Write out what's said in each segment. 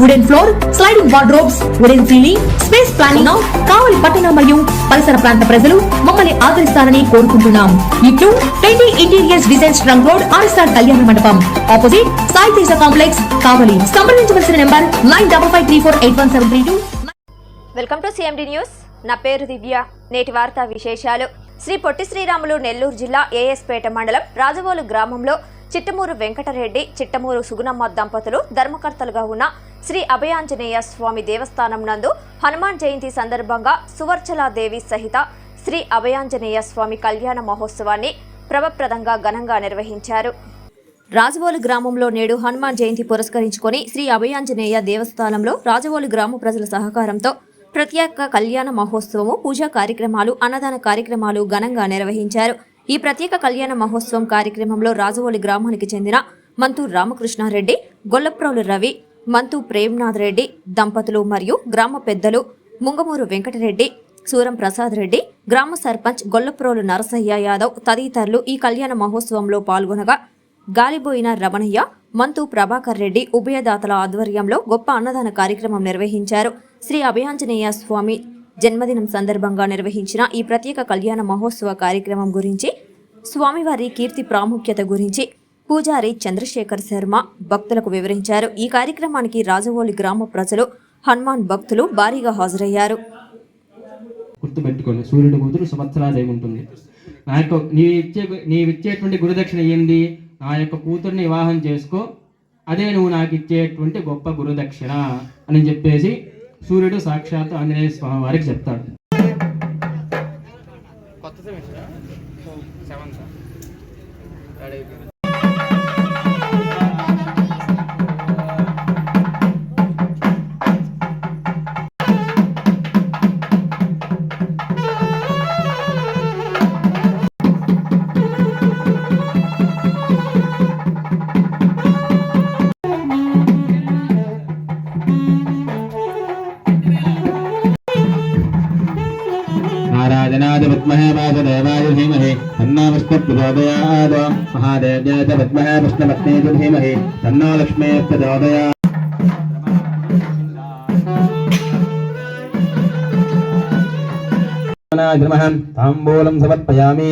wooden floor sliding wardrobes wooden ceiling space planning Kavali పట్టణ మరియు పరిసర ప్రాంత ప్రజలు మమ్మల్ని ఆదరిస్తారని కోరుకుంటున్నాం. ఇట్లు trendy interiors design trunk road RSR Kalyana Mandapam. Opposite Sai Teja complex Kavali. సంప్రదించవలసిన number nine double five three four eight one seven three two. Welcome to CMD news నా పేరు దివ్య. నేటి వార్తా విశేషాలు. శ్రీ పొట్టి శ్రీరాములు నెల్లూరు జిల్లా ఏఎస్పేట మండలం రాజవోలు గ్రామంలో చిట్టమూరు వెంకటరెడ్డి చిట్టమూరు సుగుణమ్మ దంపతులు ధర్మకర్తలుగా ఉన్న శ్రీ అభయాంజనేయ స్వామి దేవస్థానం నందు హనుమాన్ జయంతి సందర్భంగా సువర్చలాదేవి సహిత శ్రీ అభయాంజనేయ స్వామి కళ్యాణ మహోత్సవాన్ని ప్రభప్రదంగా ఘనంగా నిర్వహించారు. రాజవోలు గ్రామంలో నేడు హనుమాన్ జయంతి పురస్కరించుకొని శ్రీ అభయాంజనేయ దేవస్థానంలో రాజవోలు గ్రామ ప్రజల సహకారంతో ప్రత్యేక కళ్యాణ మహోత్సవము పూజా కార్యక్రమాలు అన్నదాన కార్యక్రమాలు ఘనంగా నిర్వహించారు. ఈ ప్రత్యేక కళ్యాణ మహోత్సవం కార్యక్రమంలో రాజవోలి గ్రామానికి చెందిన మంతు రామకృష్ణారెడ్డి గొల్లప్రోలు రవి మంతు ప్రేమ్నాథ్ రెడ్డి దంపతులు మరియు గ్రామ పెద్దలు ముంగమూరు వెంకటరెడ్డి సూరం ప్రసాద్ రెడ్డి గ్రామ సర్పంచ్ గొల్లప్రోలు నరసయ్య యాదవ్ తదితరులు ఈ కళ్యాణ మహోత్సవంలో పాల్గొనగా గాలిబోయిన రమణయ్య మంతు ప్రభాకర్ రెడ్డి ఉభయదాతల ఆధ్వర్యంలో గొప్ప అన్నదాన కార్యక్రమం నిర్వహించారు. శ్రీ అభయాంజనేయ స్వామి జన్మదినం సందర్భంగా నిర్వహించిన ఈ ప్రత్యేక కళ్యాణ మహోత్సవ కార్యక్రమం గురించి స్వామివారి కీర్తి ప్రాముఖ్యత గురించి పూజారి చంద్రశేఖర్ శర్మ భక్తులకు వివరించారు. ఈ కార్యక్రమానికి రాజవోలి గ్రామ ప్రజలు హనుమాన్ భక్తులు భారీగా హాజరయ్యారు. గుర్తుపెట్టుకోండి సూర్యుడు కూతురు సంవత్సరాదేవి ఉంటుంది నా యొక్క నీ ఇచ్చే నీ ఇచ్చేటువంటి గురుదక్షిణ ఏంది? నా యొక్క కూతుర్ని వివాహం చేసుకో అదే నువ్వు నాకు ఇచ్చేటువంటి గొప్ప గురుదక్షిణ అని చెప్పేసి సూర్యుడు సాక్షాత్ ఆంజనేయ స్వామి వారికి చెప్తాడు. नारायणाय विद्महे वासुदेवाय धीमहि तन्नो विष्णुः प्रचोदयात् महादेव्याय च विद्महे विष्णुपत्नी च धीमहि तन्नो लक्ष्मीः प्रचोदयात् नमः ताम्बूलं समर्पयामि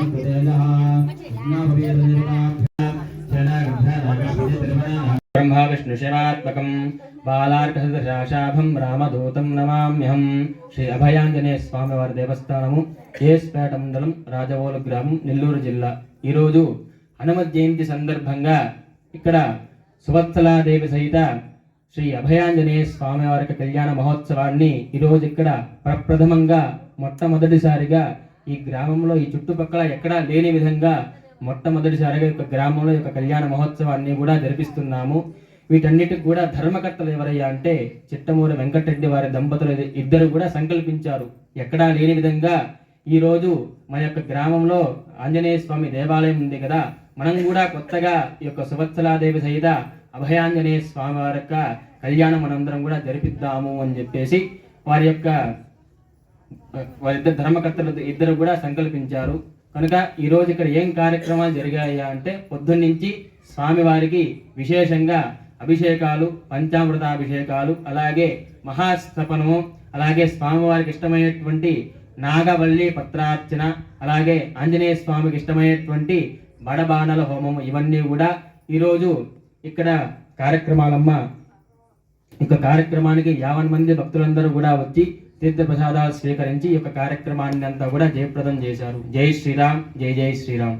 విష్ణు శివాత్మకం బాలార్కసదశాశాభం రామదూతం నమామ్యహం శ్రీ అభయాంజనేయ స్వామివారి దేవస్థానము కేస్పేట మండలం రాజవోలు గ్రామం నెల్లూరు జిల్లా ఈరోజు హనుమత్ జయంతి సందర్భంగా ఇక్కడ సువత్సలాదేవి సహిత శ్రీ అభయాంజనేయ స్వామివారి కళ్యాణ మహోత్సవాన్ని ఈరోజు ఇక్కడ ప్రప్రథమంగా మొట్టమొదటిసారిగా ఈ గ్రామంలో ఈ చుట్టుపక్కల ఎక్కడా లేని విధంగా మొట్టమొదటిసారిగా యొక్క గ్రామంలో యొక్క కళ్యాణ మహోత్సవాన్ని కూడా జరిపిస్తున్నాము. వీటన్నిటికి కూడా ధర్మకర్తలు ఎవరయ్యా అంటే చిట్టమూరి వెంకటరెడ్డి వారి దంపతులు ఇద్దరు కూడా సంకల్పించారు. ఎక్కడా లేని విధంగా ఈరోజు మన యొక్క గ్రామంలో ఆంజనేయ స్వామి దేవాలయం ఉంది కదా మనం కూడా కొత్తగా ఈ యొక్క సువత్సలాదేవి సహిత అభయాంజనేయ స్వామి వారి యొక్క కళ్యాణం మనందరం కూడా జరిపిద్దాము అని చెప్పేసి వారి యొక్క వారిద్దరు ధర్మకర్తలు ఇద్దరు కూడా సంకల్పించారు. కనుక ఈ రోజు ఇక్కడ ఏం కార్యక్రమాలు జరిగాయా అంటే పొద్దున్నుంచి స్వామివారికి విశేషంగా అభిషేకాలు పంచామృతాభిషేకాలు అలాగే మహాస్తపనము అలాగే స్వామివారికి ఇష్టమైనటువంటి నాగవల్లి పత్రార్చన అలాగే ఆంజనేయ స్వామికి ఇష్టమైనటువంటి బడబాణల హోమము ఇవన్నీ కూడా ఈరోజు ఇక్కడ కార్యక్రమాలమ్మ ఇక కార్యక్రమానికి యావన్ మంది భక్తులందరూ కూడా వచ్చి తీర్థ ప్రసాదాలు స్వీకరించి ఈ యొక్క కార్యక్రమాన్ని అంతా కూడా జయప్రదం చేశారు. జై శ్రీరామ్ జై జై శ్రీరామ్.